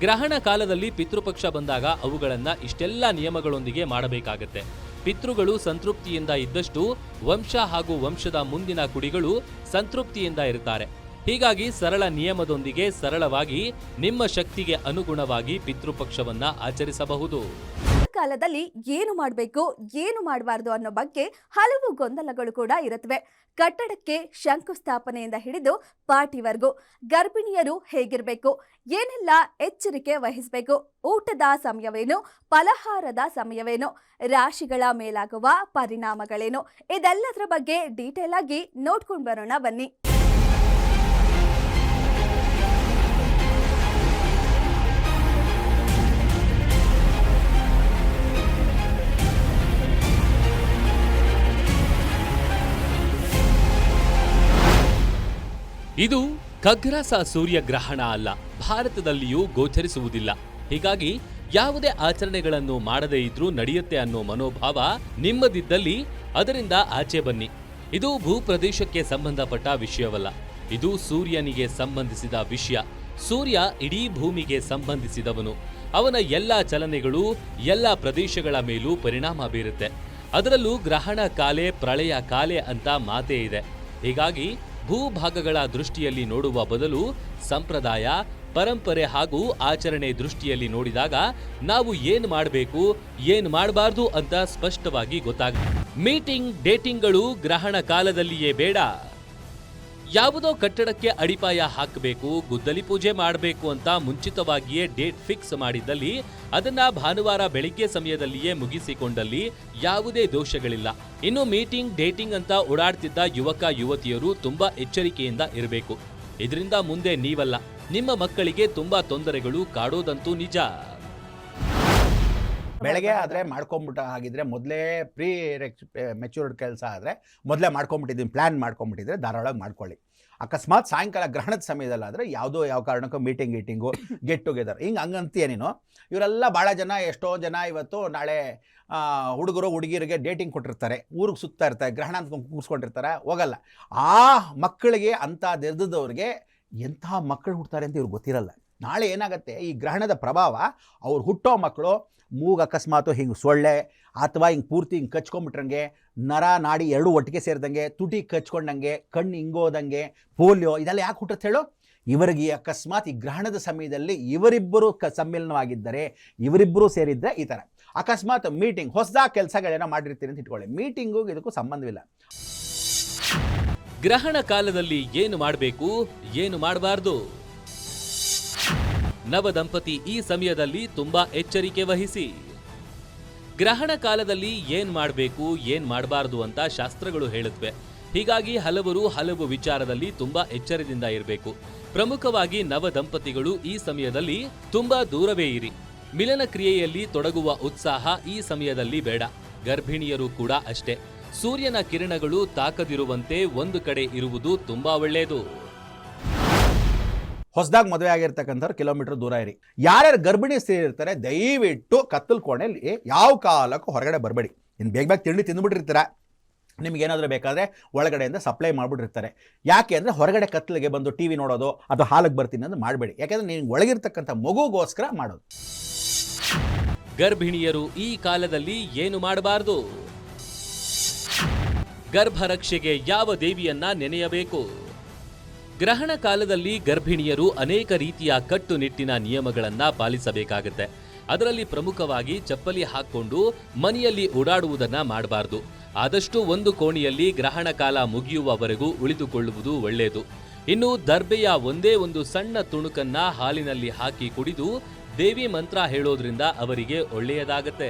ಗ್ರಹಣ ಕಾಲದಲ್ಲಿ ಪಿತೃಪಕ್ಷ ಬಂದಾಗ ಅವುಗಳನ್ನು ಇಷ್ಟೆಲ್ಲ ನಿಯಮಗಳೊಂದಿಗೆ ಮಾಡಬೇಕಾಗತ್ತೆ. ಪಿತೃಗಳು ಸಂತೃಪ್ತಿಯಿಂದ ಇದ್ದಷ್ಟು ವಂಶ ಹಾಗೂ ವಂಶದ ಮುಂದಿನ ಕುಡಿಗಳು ಸಂತೃಪ್ತಿಯಿಂದ ಇರುತ್ತಾರೆ. ಹೀಗಾಗಿ ಸರಳ ನಿಯಮದೊಂದಿಗೆ ಸರಳವಾಗಿ ನಿಮ್ಮ ಶಕ್ತಿಗೆ ಅನುಗುಣವಾಗಿ ಪಿತೃಪಕ್ಷವನ್ನ ಆಚರಿಸಬಹುದು. ಕಾಲದಲ್ಲಿ ಏನು ಮಾಡಬೇಕು, ಏನು ಮಾಡಬಾರ್ದು ಅನ್ನೋ ಬಗ್ಗೆ ಹಲವು ಗೊಂದಲಗಳು ಕೂಡ ಇರುತ್ತವೆ. ಕಟ್ಟಡಕ್ಕೆ ಶಂಕುಸ್ಥಾಪನೆಯಿಂದ ಹಿಡಿದು ಪಾರ್ಟಿವರೆಗೂ ಗರ್ಭಿಣಿಯರು ಹೇಗಿರಬೇಕು, ಏನೆಲ್ಲ ಎಚ್ಚರಿಕೆ ವಹಿಸಬೇಕು, ಊಟದ ಸಮಯವೇನು, ಫಲಹಾರದ ಸಮಯವೇನು, ರಾಶಿಗಳ ಮೇಲಾಗುವ ಪರಿಣಾಮಗಳೇನು, ಇದೆಲ್ಲದರ ಬಗ್ಗೆ ಡೀಟೇಲ್ ಆಗಿ ನೋಡ್ಕೊಂಡು ಬರೋಣ ಬನ್ನಿ. ಇದು ಖಗ್ರಾಸ ಸೂರ್ಯಗ್ರಹಣ ಅಲ್ಲ. ಭಾರತದಲ್ಲಿಯೂ ಗೋಚರಿಸುವುದಿಲ್ಲ. ಹೀಗಾಗಿ ಯಾವುದೇ ಆಚರಣೆಗಳನ್ನು ಮಾಡದೇ ಇದ್ರೂ ನಡೆಯುತ್ತೆ ಅನ್ನೋ ಮನೋಭಾವ ನಿಮ್ಮದಿದ್ದಲ್ಲಿ, ಅದರಿಂದ ಆಚೆ ಬನ್ನಿ. ಇದು ಭೂಪ್ರದೇಶಕ್ಕೆ ಸಂಬಂಧಪಟ್ಟ ವಿಷಯವಲ್ಲ. ಇದು ಸೂರ್ಯನಿಗೆ ಸಂಬಂಧಿಸಿದ ವಿಷಯ. ಸೂರ್ಯ ಇಡೀ ಭೂಮಿಗೆ ಸಂಬಂಧಿಸಿದವನು. ಅವನ ಎಲ್ಲ ಚಲನೆಗಳು ಎಲ್ಲ ಪ್ರದೇಶಗಳ ಮೇಲೂ ಪರಿಣಾಮ ಬೀರುತ್ತೆ. ಅದರಲ್ಲೂ ಗ್ರಹಣ ಕಾಲೆ ಪ್ರಳಯ ಕಾಲೆ ಅಂತ ಮಾತೇ ಇದೆ. ಹೀಗಾಗಿ ಭೂಭಾಗಗಳ ದೃಷ್ಟಿಯಲ್ಲಿ ನೋಡುವ ಬದಲು ಸಂಪ್ರದಾಯ, ಪರಂಪರೆ ಹಾಗೂ ಆಚರಣೆ ದೃಷ್ಟಿಯಲ್ಲಿ ನೋಡಿದಾಗ ನಾವು ಏನ್ ಮಾಡಬೇಕು, ಏನ್ ಮಾಡಬಾರ್ದು ಅಂತ ಸ್ಪಷ್ಟವಾಗಿ ಗೊತ್ತಾಗ ಮೀಟಿಂಗ್ ಡೇಟಿಂಗ್ಗಳು ಗ್ರಹಣ ಕಾಲದಲ್ಲಿಯೇ ಬೇಡ. ಯಾವುದೋ ಕಟ್ಟಡಕ್ಕೆ ಅಡಿಪಾಯ ಹಾಕಬೇಕು, ಗುದ್ದಲಿ ಪೂಜೆ ಮಾಡಬೇಕು ಅಂತ ಮುಂಚಿತವಾಗಿಯೇ ಡೇಟ್ ಫಿಕ್ಸ್ ಮಾಡಿದ್ದಲ್ಲಿ, ಅದನ್ನ ಭಾನುವಾರ ಬೆಳಿಗ್ಗೆ ಸಮಯದಲ್ಲಿಯೇ ಮುಗಿಸಿಕೊಂಡಲ್ಲಿ ಯಾವುದೇ ದೋಷಗಳಿಲ್ಲ. ಇನ್ನು ಮೀಟಿಂಗ್, ಡೇಟಿಂಗ್ ಅಂತ ಓಡಾಡ್ತಿದ್ದ ಯುವಕ, ಯುವತಿಯರು ತುಂಬಾ ಎಚ್ಚರಿಕೆಯಿಂದ ಇರಬೇಕು. ಇದರಿಂದ ಮುಂದೆ ನೀವಲ್ಲ. ನಿಮ್ಮ ಮಕ್ಕಳಿಗೆ ತುಂಬಾ ತೊಂದರೆಗಳು ಕಾಡೋದಂತೂ ನಿಜ. ಬೆಳಗ್ಗೆ ಆದರೆ ಮಾಡ್ಕೊಂಬಿಟ್ಟ ಆಗಿದ್ರೆ ಮೊದಲೇ ಪ್ರೀ ಮೆಚೂರ್ಡ್ ಕೆಲಸ ಆದರೆ ಮೊದಲೇ ಮಾಡ್ಕೊಂಬಿಟ್ಟಿದ್ದೀನಿ ಪ್ಲ್ಯಾನ್ ಮಾಡ್ಕೊಂಬಿಟ್ಟಿದ್ರೆ ಧಾರಾಳವಾಗಿ ಮಾಡ್ಕೊಳ್ಳಿ. ಅಕಸ್ಮಾತ್ ಸಾಯಂಕಾಲ ಗ್ರಹಣದ ಸಮಯದಲ್ಲಾದರೆ ಯಾವುದೋ ಯಾವ ಕಾರಣಕ್ಕೂ ಮೀಟಿಂಗ್ ಗೀಟಿಂಗು ಗೆಟ್ ಟುಗೆದರ್ ಹಿಂಗೆ ಹಂಗಂತೀಯ ನೀನು? ಇವರೆಲ್ಲ ಭಾಳ ಜನ ಎಷ್ಟೋ ಜನ ಇವತ್ತು ನಾಳೆ ಹುಡುಗರು ಹುಡುಗಿಯರಿಗೆ ಡೇಟಿಂಗ್ ಕೊಟ್ಟಿರ್ತಾರೆ. ಊರಿಗೆ ಸುತ್ತಾ ಇರ್ತಾರೆ ಗ್ರಹಣ ಅಂತ ಕೂರಿಸ್ಕೊಂಡಿರ್ತಾರೆ ಹೋಗಲ್ಲ. ಆ ಮಕ್ಕಳಿಗೆ ಅಂಥ ದೆರೆದವ್ರಿಗೆ ಎಂಥ ಮಕ್ಕಳು ಹುಡ್ತಾರೆ ಅಂತ ಇವ್ರಿಗೆ ಗೊತ್ತಿರಲ್ಲ. ನಾಳೆ ಏನಾಗುತ್ತೆ? ಈ ಗ್ರಹಣದ ಪ್ರಭಾವ, ಅವ್ರು ಹುಟ್ಟೋ ಮಕ್ಕಳು ಮೂಗು ಅಕಸ್ಮಾತು ಹಿಂಗೆ ಸೊಳ್ಳೆ, ಅಥವಾ ಹಿಂಗೆ ಪೂರ್ತಿ ಹಿಂಗೆ ಕಚ್ಕೊಂಬಿಟ್ರಂಗೆ, ನರ ನಾಡಿ ಎರಡು ಒಟ್ಟಿಗೆ ಸೇರಿದಂಗೆ, ತುಟಿ ಕಚ್ಕೊಂಡಂಗೆ, ಕಣ್ಣು ಹಿಂಗೋದಂಗೆ ಪೋಲಿಯೋ ಇದೆಲ್ಲ ಯಾಕೆ ಹುಟ್ಟುತ್ತೆ ಹೇಳು? ಇವರಿಗೆ ಈ ಅಕಸ್ಮಾತ್ ಈ ಗ್ರಹಣದ ಸಮಯದಲ್ಲಿ ಇವರಿಬ್ಬರು ಕ ಸಮ್ಮಿಲನವಾಗಿದ್ದರೆ, ಇವರಿಬ್ಬರು ಸೇರಿದ್ದರೆ ಈ ಥರ ಅಕಸ್ಮಾತ್ ಮೀಟಿಂಗ್ ಹೊಸದಾಗಿ ಕೆಲಸಗಳೇನೋ ಮಾಡಿರ್ತೀರಿ ಅಂತ ಇಟ್ಕೊಳ್ಳಿ. ಮೀಟಿಂಗು ಇದಕ್ಕೂ ಸಂಬಂಧವಿಲ್ಲ. ಗ್ರಹಣ ಕಾಲದಲ್ಲಿ ಏನು ಮಾಡಬೇಕು? ಏನು ಮಾಡಬಾರ್ದು? ನವ ದಂಪತಿ ಈ ಸಮಯದಲ್ಲಿ ತುಂಬಾ ಎಚ್ಚರಿಕೆ ವಹಿಸಿ. ಗ್ರಹಣ ಕಾಲದಲ್ಲಿ ಏನ್ ಮಾಡಬೇಕು, ಏನ್ ಮಾಡಬಾರ್ದು ಅಂತ ಶಾಸ್ತ್ರಗಳು ಹೇಳುತ್ತವೆ ಹೀಗಾಗಿ ಹಲವರು ಹಲವು ವಿಚಾರದಲ್ಲಿ ತುಂಬಾ ಎಚ್ಚರದಿಂದ ಇರಬೇಕು. ಪ್ರಮುಖವಾಗಿ ನವ ದಂಪತಿಗಳು ಈ ಸಮಯದಲ್ಲಿ ತುಂಬಾ ದೂರವೇ ಇರಿ. ಮಿಲನ ಕ್ರಿಯೆಯಲ್ಲಿ ತೊಡಗುವ ಉತ್ಸಾಹ ಈ ಸಮಯದಲ್ಲಿ ಬೇಡ. ಗರ್ಭಿಣಿಯರು ಕೂಡ ಅಷ್ಟೇ. ಸೂರ್ಯನ ಕಿರಣಗಳು ತಾಕದಿರುವಂತೆ ಒಂದು ಕಡೆ ಇರುವುದು ತುಂಬಾ ಒಳ್ಳೆಯದು. ಹೊಸದಾಗಿ ಮದುವೆ ಆಗಿರ್ತಕ್ಕಂಥವ್ರು ಕಿಲೋಮೀಟರ್ ದೂರ ಇರಿ. ಯಾರ್ಯಾರು ಗರ್ಭಿಣಿ ಸ್ತ್ರೀ ಇರ್ತಾರೆ, ದಯವಿಟ್ಟು ಕತ್ತಲು ಕೋಣೆಯಲ್ಲಿ ಯಾವ ಕಾಲಕ್ಕೂ ಹೊರಗಡೆ ಬರಬೇಡಿ. ಇನ್ನು ಬೇಗ ಬೇಗ ತಿಂಡಿ ತಿಂದುಬಿಟ್ಟಿರ್ತೀರ. ನಿಮ್ಗೇನಾದರೂ ಬೇಕಾದರೆ ಒಳಗಡೆಯಿಂದ ಸಪ್ಲೈ ಮಾಡಿಬಿಟ್ಟಿರ್ತಾರೆ. ಯಾಕೆ ಅಂದರೆ ಹೊರಗಡೆ ಕತ್ತಲಿಗೆ ಬಂದು ಟಿ ವಿ ನೋಡೋದು ಅದು ಹಾಲಿಗೆ ಬರ್ತೀನಿ ಅಂದ್ರೆ ಮಾಡಬೇಡಿ. ಯಾಕೆಂದರೆ ನೀವು ಒಳಗಿರ್ತಕ್ಕಂಥ ಮಗುಗೋಸ್ಕರ ಮಾಡೋದು. ಗರ್ಭಿಣಿಯರು ಈ ಕಾಲದಲ್ಲಿ ಏನು ಮಾಡಬಾರದು? ಗರ್ಭರಕ್ಷೆಗೆ ಯಾವ ದೇವಿಯನ್ನ ನೆನೆಯಬೇಕು? ಗ್ರಹಣ ಕಾಲದಲ್ಲಿ ಗರ್ಭಿಣಿಯರು ಅನೇಕ ರೀತಿಯ ಕಟ್ಟುನಿಟ್ಟಿನ ನಿಯಮಗಳನ್ನ ಪಾಲಿಸಬೇಕಾಗುತ್ತೆ. ಅದರಲ್ಲಿ ಪ್ರಮುಖವಾಗಿ ಚಪ್ಪಲಿ ಹಾಕ್ಕೊಂಡು ಮನೆಯಲ್ಲಿ ಓಡಾಡುವುದನ್ನ ಮಾಡಬಾರದು. ಆದಷ್ಟು ಒಂದು ಕೋಣೆಯಲ್ಲಿ ಗ್ರಹಣ ಕಾಲ ಮುಗಿಯುವವರೆಗೂ ಉಳಿದುಕೊಳ್ಳುವುದು ಒಳ್ಳೆಯದು. ಇನ್ನು ದರ್ಬೆಯ ಒಂದೇ ಒಂದು ಸಣ್ಣ ತುಣುಕನ್ನ ಹಾಲಿನಲ್ಲಿ ಹಾಕಿ ಕುಡಿದು ದೇವಿ ಮಂತ್ರ ಹೇಳೋದ್ರಿಂದ ಅವರಿಗೆ ಒಳ್ಳೆಯದಾಗತ್ತೆ.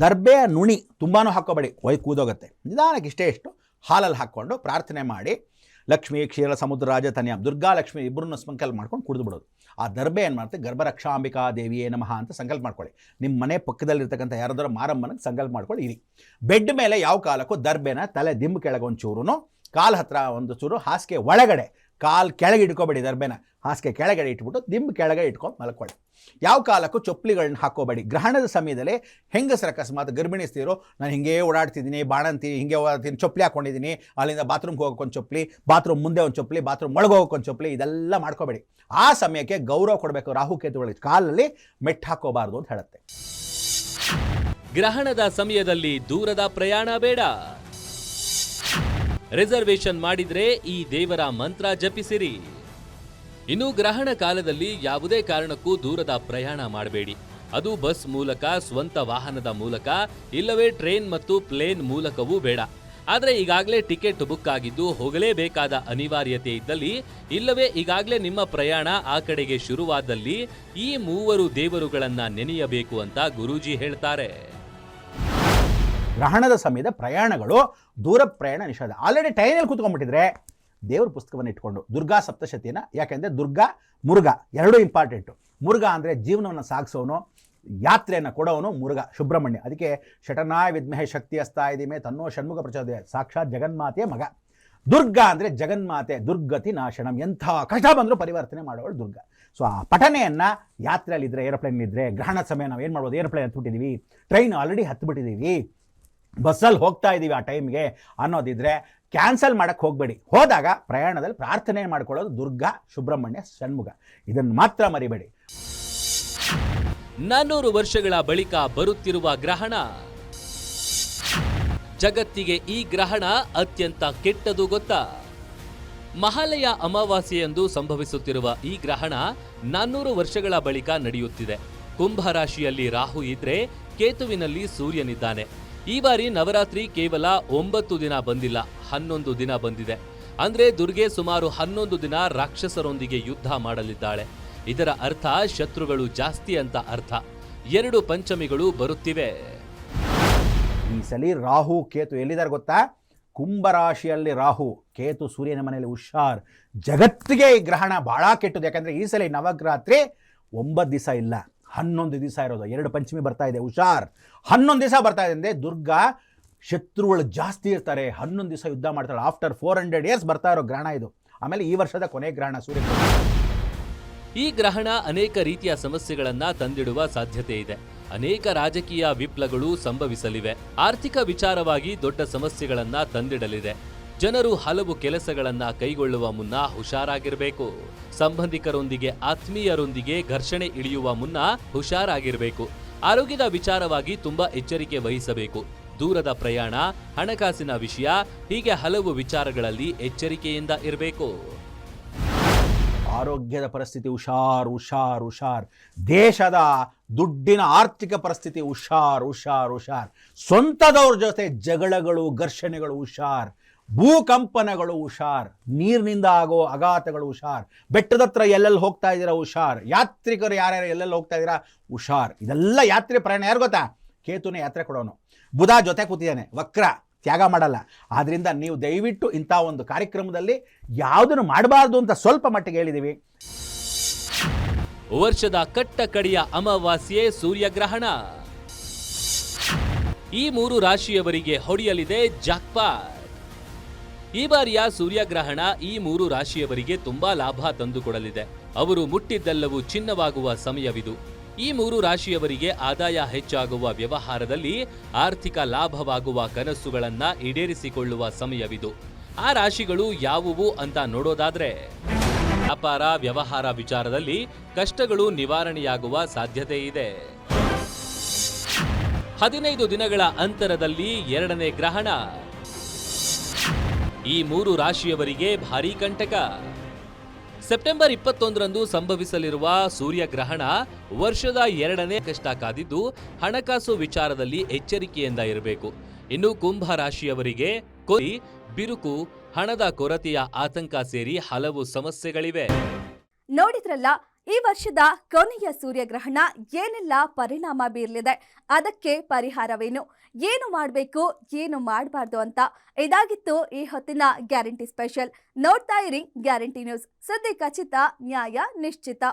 ದರ್ಬೆಯ ನುಣಿ ತುಂಬಾನು ಹಾಕೋಬೇಡಿ ವೈ ಕೂದೋಗತ್ತೆ. ನಿಧಾನಕ್ಕೆ ಇಷ್ಟೇ ಇಷ್ಟು ಹಾಲಲ್ಲಿ ಹಾಕ್ಕೊಂಡು ಪ್ರಾರ್ಥನೆ ಮಾಡಿ. ಲಕ್ಷ್ಮಿ ಕ್ಷೀರ ಸಮುದ್ರ ರಾಜ ತನ್ಯ ದುರ್ಗಾ ಲಕ್ಷ್ಮಿ ಇಬ್ಬರನ್ನ ಸಂಕಲ್ಪ ಮಾಡ್ಕೊಂಡು ಕುಡಿದು ಬಿಡೋದು. ಆ ದರ್ಬೆ ಏನು ಮಾಡುತ್ತೆ ಗರ್ಭರಕ್ಷಾಂಬಿಕಾ ದೇವಿಯೇ ನಮಃ ಅಂತ ಸಂಕಲ್ಪ ಮಾಡ್ಕೊಳ್ಳಿ. ನಿಮ್ಮ ಮನೆ ಪಕ್ಕದಲ್ಲಿರ್ತಕ್ಕಂಥ ಯಾರಾದರೂ ಮಾರಮ್ಮನಿಗೆ ಸಂಕಲ್ಪ ಮಾಡ್ಕೊಳ್ಳಿ, ಇರಿ. ಬೆಡ್ ಮೇಲೆ ಯಾವ ಕಾಲಕ್ಕೂ ದರ್ಬೆನ ತಲೆ ದಿಂಬು ಕೆಳಗೆ ಒಂದು ಚೂರು ಕಾಲು ಹತ್ರ ಒಂದು ಚೂರು ಹಾಸಿಗೆ ಒಳಗಡೆ ಕಾಲು ಕೆಳಗೆ ಇಟ್ಕೋಬೇಡಿ ದರ್ಬೆನ ಹಾಸಿಗೆ ಕೆಳಗಡೆ ಇಟ್ಬಿಟ್ಟು ದಿಂಬು ಕೆಳಗೆ ಇಟ್ಕೊಂಡು ಮಲ್ಕೊಳ್ಳಿ. ಯಾವ ಕಾಲಕ್ಕೂ ಚೊಪ್ಪಲಿಗಳನ್ನ ಹಾಕೋಬೇಡಿ ಗ್ರಹಣದ ಸಮಯದಲ್ಲಿ ಹೆಂಗಸರ ಅಕಸ್ಮಾತ್ ಗರ್ಭಿಣಿ ನಾನು ಹಿಂಗೆ ಓಡಾಡ್ತಿದ್ದೀನಿ ಬಾಣಂತಿ ಹಿಂಗೆ ಓಡಾಡ್ತೀನಿ ಚೊಪ್ಲಿ ಹಾಕೊಂಡಿದ್ದೀನಿ, ಅಲ್ಲಿಂದ ಬಾತ್ರೂಮ್ಗೆ ಹೋಗೋಕ್ಕೊಂದು ಚೊಪ್ಲಿ ಬಾತ್ರೂಮ್ ಮುಂದೆ ಒಂದು ಚೊಪ್ಲಿ ಬಾತ್ರೂಮ್ ಒಳಗೆ ಹೋಗೋಕೆ ಒಂದು ಚೊಪ್ಪಲಿ, ಇದೆಲ್ಲ ಮಾಡ್ಕೋಬೇಡಿ. ಆ ಸಮಯಕ್ಕೆ ಗೌರವ ಕೊಡಬೇಕು ರಾಹುಕೇತುಗಳಿಗೆ ಕಾಲಲ್ಲಿ ಮೆಟ್ಟು ಹಾಕೋಬಾರ್ದು ಅಂತ ಹೇಳುತ್ತೆ. ಗ್ರಹಣದ ಸಮಯದಲ್ಲಿ ದೂರದ ಪ್ರಯಾಣ ಬೇಡ. ರಿಸರ್ವೇಶನ್ ಮಾಡಿದ್ರೆ ಈ ದೇವರ ಮಂತ್ರ ಜಪಿಸಿರಿ. ಇನ್ನು ಗ್ರಹಣ ಕಾಲದಲ್ಲಿ ಯಾವುದೇ ಕಾರಣಕ್ಕೂ ದೂರದ ಪ್ರಯಾಣ ಮಾಡಬೇಡಿ. ಅದು ಬಸ್ ಮೂಲಕ, ಸ್ವಂತ ವಾಹನದ ಮೂಲಕ, ಇಲ್ಲವೇ ಟ್ರೈನ್ ಮತ್ತು ಪ್ಲೇನ್ ಮೂಲಕವೂ ಬೇಡ. ಆದರೆ ಈಗಾಗಲೇ ಟಿಕೆಟ್ ಬುಕ್ ಆಗಿದ್ದು ಹೋಗಲೇಬೇಕಾದ ಅನಿವಾರ್ಯತೆ ಇದ್ದಲ್ಲಿ, ಇಲ್ಲವೇ ಈಗಾಗಲೇ ನಿಮ್ಮ ಪ್ರಯಾಣ ಆ ಕಡೆಗೆ ಶುರುವಾದಲ್ಲಿ ಈ ಮೂವರು ದೇವರುಗಳನ್ನು ನೆನೆಯಬೇಕು ಅಂತ ಗುರೂಜಿ ಹೇಳ್ತಾರೆ. ಗ್ರಹಣದ ಸಮಯದ ಪ್ರಯಾಣಗಳು ದೂರ ಪ್ರಯಾಣ ನಿಷೇಧ. ಆಲ್ರೆಡಿ ಟೈನಲ್ಲಿ ಕೂತ್ಕೊಂಡ್ಬಿಟ್ಟಿದ್ರೆ ದೇವ್ರ ಪುಸ್ತಕವನ್ನು ಇಟ್ಕೊಂಡು ದುರ್ಗಾ ಸಪ್ತಶತಿನ ಯಾಕೆಂದರೆ ದುರ್ಗಾ, ಮುರುಘ ಎರಡೂ ಇಂಪಾರ್ಟೆಂಟು ಮುರುಘ ಅಂದರೆ ಜೀವನವನ್ನು ಸಾಗಿಸೋನು, ಯಾತ್ರೆಯನ್ನು ಕೊಡೋನು ಮುರುಘ, ಸುಬ್ರಹ್ಮಣ್ಯ. ಅದಕ್ಕೆ ಶಟನಾಯ ವಿದ್ಮಹೆ ಶಕ್ತಿ ಹಸ್ತಾ ಇದೀಮೆ ತನ್ನೋ ಷಣ್ಮುಖ ಪ್ರಚೋದಯ, ಸಾಕ್ಷಾತ್ ಜಗನ್ಮಾತೆಯ ಮಗ. ದುರ್ಗಾ ಅಂದರೆ ಜಗನ್ಮಾತೆ, ದುರ್ಗತಿ ನಾಶನಂ. ಎಂಥ ಕಷ್ಟ ಬಂದರೂ ಪರಿವರ್ತನೆ ಮಾಡೋಳು ದುರ್ಗ. ಸೊ ಆ ಪಠನೆಯನ್ನು ಯಾತ್ರೆಯಲ್ಲಿದ್ದರೆ ಇದ್ದರೆ ಗ್ರಹಣ ಸಮಯ ನಾವು ಏನು ಮಾಡ್ಬೋದು? ಏರೋಪ್ಲೇನ್ ಹತ್ಬಿಟ್ಟಿದ್ದೀವಿ ಟ್ರೈನ್ ಆಲ್ರೆಡಿ ಹತ್ಬಿಟ್ಟಿದ್ದೀವಿ ಬಸ್ಸಲ್ಲಿ ಹೋಗ್ತಾ ಇದ್ದೀವಿ ಆ ಟೈಮ್ಗೆ ಅನ್ನೋದಿದ್ರೆ ಕ್ಯಾನ್ಸಲ್ ಮಾಡೋಕ್ಕೆ ಹೋಗಬೇಡಿ. ಹೋದಾಗ ಪ್ರಯಾಣದಲ್ಲಿ ಪ್ರಾರ್ಥನೆ ಮಾಡ್ಕೊಳ್ಳೋದು ದುರ್ಗಾ ಸುಬ್ರಹ್ಮಣ್ಯ ಷಣ್ಮುಖ. ಇದನ್ನು ಮಾತ್ರ ಮರಿಬೇಡಿ. ನಾನ್ನೂರು ವರ್ಷಗಳ ಬಳಿಕ ಬರುತ್ತಿರುವ ಗ್ರಹಣ. ಜಗತ್ತಿಗೆ ಈ ಗ್ರಹಣ ಅತ್ಯಂತ ಕೆಟ್ಟದು ಗೊತ್ತಾ? ಮಹಾಲಯ ಅಮಾವಾಸ್ಯೆಯಂದು ಸಂಭವಿಸುತ್ತಿರುವ ಈ ಗ್ರಹಣ ನಾನ್ನೂರು ವರ್ಷಗಳ ಬಳಿಕ ನಡೆಯುತ್ತಿದೆ. ಕುಂಭ ರಾಶಿಯಲ್ಲಿ ರಾಹು ಇದ್ರೆ ಕೇತುವಿನಲ್ಲಿ ಸೂರ್ಯನಿದ್ದಾನೆ. ಈ ಬಾರಿ ನವರಾತ್ರಿ ಕೇವಲ ಒಂಬತ್ತು ದಿನ ಬಂದಿಲ್ಲ, ಹನ್ನೊಂದು ದಿನ ಬಂದಿದೆ. ಅಂದ್ರೆ ದುರ್ಗೆ ಸುಮಾರು ಹನ್ನೊಂದು ದಿನ ರಾಕ್ಷಸರೊಂದಿಗೆ ಯುದ್ಧ ಮಾಡಲಿದ್ದಾಳೆ. ಇದರ ಅರ್ಥ ಶತ್ರುಗಳು ಜಾಸ್ತಿ ಅಂತ ಅರ್ಥ. ಎರಡು ಪಂಚಮಿಗಳು ಬರುತ್ತಿವೆ. ಈ ಸಲ ರಾಹು, ಕೇತು ಎಲ್ಲಿದ್ದಾರೆ ಗೊತ್ತಾ? ಕುಂಭರಾಶಿಯಲ್ಲಿ ರಾಹು, ಕೇತು ಸೂರ್ಯನ ಮನೆಯಲ್ಲಿ ಹುಷಾರ್. ಜಗತ್ತಿಗೆ ಈ ಗ್ರಹಣ ಬಹಳ ಕೆಟ್ಟದ್ದು. ಯಾಕಂದರೆ ಈ ಸಲ ನವಗ್ರಾತ್ರಿ ಒಂಬತ್ತು ದಿವಸ ಇಲ್ಲ. ಹನ್ನೊಂದು ದಿವಸ ಇರೋದು. ಎರಡು ಪಂಚಮಿ ಬರ್ತಾ ಇದೆ. ಹುಷಾರ್. ಹನ್ನೊಂದು ದಿವಸ ಬರ್ತಾ ಇದೆ ಅಂದರೆ ದುರ್ಗಾ ಶತ್ರುಗಳು ಜಾಸ್ತಿ ಇರ್ತಾರೆ. ಹನ್ನೊಂದು ದಿವಸ ಯುದ್ಧ ಮಾಡ್ತಾಳೆ. ಆಫ್ಟರ್ ಫೋರ್ ಹಂಡ್ರೆಡ್ ಇಯರ್ಸ್ ಬರ್ತಾ ಇರೋ ಗ್ರಹಣ ಇದು. ಆಮೇಲೆ ಈ ವರ್ಷದ ಕೊನೆ ಗ್ರಹಣ ಸೂರ್ಯ ಈ ಗ್ರಹಣ ಅನೇಕ ರೀತಿಯ ಸಮಸ್ಯೆಗಳನ್ನು ತಂದಿಡುವ ಸಾಧ್ಯತೆ ಇದೆ. ಅನೇಕ ರಾಜಕೀಯ ವಿಪ್ಲಗಳು ಸಂಭವಿಸಲಿವೆ. ಆರ್ಥಿಕ ವಿಚಾರವಾಗಿ ದೊಡ್ಡ ಸಮಸ್ಯೆಗಳನ್ನು ತಂದಿಡಲಿದೆ. ಜನರು ಹಲವು ಕೆಲಸಗಳನ್ನು ಕೈಗೊಳ್ಳುವ ಮುನ್ನ ಹುಷಾರಾಗಿರಬೇಕು. ಸಂಬಂಧಿಕರೊಂದಿಗೆ, ಆತ್ಮೀಯರೊಂದಿಗೆ ಘರ್ಷಣೆ ಇಳಿಯುವ ಮುನ್ನ ಹುಷಾರಾಗಿರಬೇಕು. ಆರೋಗ್ಯದ ವಿಚಾರವಾಗಿ ತುಂಬಾ ಎಚ್ಚರಿಕೆ ವಹಿಸಬೇಕು. ದೂರದ ಪ್ರಯಾಣ, ಹಣಕಾಸಿನ ವಿಷಯ, ಹೀಗೆ ಹಲವು ವಿಚಾರಗಳಲ್ಲಿ ಎಚ್ಚರಿಕೆಯಿಂದ ಇರಬೇಕು. ಆರೋಗ್ಯದ ಪರಿಸ್ಥಿತಿ ಹುಷಾರ್ ಹುಷಾರ್ ಹುಷಾರ್. ದೇಶದ ದುಡ್ಡಿನ ಆರ್ಥಿಕ ಪರಿಸ್ಥಿತಿ ಹುಷಾರ್ ಹುಷಾರ್ ಹುಷಾರ್. ಸ್ವಂತದವ್ರ ಜೊತೆ ಜಗಳಗಳು, ಘರ್ಷಣೆಗಳು ಹುಷಾರ್. ಭೂಕಂಪನಗಳು ಹುಷಾರ್, ನೀರಿನಿಂದ ಆಗೋ ಅಘಾತಗಳು ಹುಷಾರ್, ಬೆಟ್ಟದ ಹತ್ರ ಎಲ್ಲೆಲ್ಲಿ ಹೋಗ್ತಾ ಇದ್ದೀರಾ ಹುಷಾರ್, ಯಾತ್ರಿಕರು ಯಾರ್ಯಾರು ಎಲ್ಲೆಲ್ಲಿ ಹೋಗ್ತಾ ಇದ್ದೀರಾ ಹುಷಾರ್. ಇದೆಲ್ಲ ಯಾತ್ರೆ ಪ್ರಯಾಣ, ಯಾರು ಗೊತ್ತಾ? ಕೇತುನೇ ಯಾತ್ರೆ ಕೊಡೋನು. ಬುಧ ಜೊತೆ ಕೂತಿದ್ದಾನೆ, ವಕ್ರ, ತ್ಯಾಗ ಮಾಡಲ್ಲ. ಆದ್ದರಿಂದ ನೀವು ದಯವಿಟ್ಟು ಇಂಥ ಒಂದು ಕಾರ್ಯಕ್ರಮದಲ್ಲಿ ಯಾವುದನ್ನು ಮಾಡಬಾರ್ದು ಅಂತ ಸ್ವಲ್ಪ ಮಟ್ಟಿಗೆ ಹೇಳಿದ್ದೀವಿ ವರ್ಷದ ಕಟ್ಟ ಕಡೆಯ ಅಮಾವಾಸ್ಯೆ ಸೂರ್ಯಗ್ರಹಣ. ಈ ಮೂರು ರಾಶಿಯವರಿಗೆ ಹೊಡೆಯಲಿದೆ ಜಾಕ್ಪಾಟ್. ಈ ಬಾರಿಯ ಸೂರ್ಯಗ್ರಹಣ ಈ ಮೂರು ರಾಶಿಯವರಿಗೆ ತುಂಬಾ ಲಾಭ ತಂದುಕೊಡಲಿದೆ. ಅವರು ಮುಟ್ಟಿದ್ದೆಲ್ಲವೂ ಚಿನ್ನವಾಗುವ ಸಮಯವಿದು. ಈ ಮೂರು ರಾಶಿಯವರಿಗೆ ಆದಾಯ ಹೆಚ್ಚಾಗುವ ವ್ಯವಹಾರದಲ್ಲಿ ಆರ್ಥಿಕ ಲಾಭವಾಗುವ ಕನಸುಗಳನ್ನ ಈಡೇರಿಸಿಕೊಳ್ಳುವ ಸಮಯವಿದು. ಆ ರಾಶಿಗಳು ಯಾವುವು ಅಂತ ನೋಡೋದಾದ್ರೆ, ವ್ಯಾಪಾರ, ವ್ಯವಹಾರ ವಿಚಾರದಲ್ಲಿ ಕಷ್ಟಗಳು ನಿವಾರಣೆಯಾಗುವ ಸಾಧ್ಯತೆ ಇದೆ. ಹದಿನೈದು ದಿನಗಳ ಅಂತರದಲ್ಲಿ ಎರಡನೇ ಗ್ರಹಣ. ಈ ಮೂರು ರಾಶಿಯವರಿಗೆ ಭಾರೀ ಕಂಟಕ. ಸೆಪ್ಟೆಂಬರ್ ಇಪ್ಪತ್ತೊಂದರಂದು ಸಂಭವಿಸಲಿರುವ ಸೂರ್ಯಗ್ರಹಣ ವರ್ಷದ ಎರಡನೇ ಕಷ್ಟ ಕಾದಿದ್ದು, ಹಣಕಾಸು ವಿಚಾರದಲ್ಲಿ ಎಚ್ಚರಿಕೆಯಿಂದ ಇರಬೇಕು. ಇನ್ನು ಕುಂಭ ರಾಶಿಯವರಿಗೆ ಕೊರಿ, ಬಿರುಕು, ಹಣದ ಕೊರತೆಯ ಆತಂಕ ಸೇರಿ ಹಲವು ಸಮಸ್ಯೆಗಳಿವೆ. ನೋಡಿದ್ರಲ್ಲ, ಈ ವರ್ಷದ ಕೊನೆಯ ಸೂರ್ಯಗ್ರಹಣ ಏನೆಲ್ಲ ಪರಿಣಾಮ ಬೀರಲಿದೆ? ಅದಕ್ಕೆ ಪರಿಹಾರವೇನು? ಏನು ಮಾಡಬೇಕು, ಏನು ಮಾಡಬಾರ್ದು ಅಂತ ಇದಾಗಿತ್ತು ಈ ಹೊತ್ತಿನ ಗ್ಯಾರಂಟಿ ಸ್ಪೆಷಲ್. ನೋಡ್ತಾ ಇರಿ ಗ್ಯಾರಂಟಿ ನ್ಯೂಸ್. ಸುದ್ದಿ ಖಚಿತ, ನ್ಯಾಯ ನಿಶ್ಚಿತ.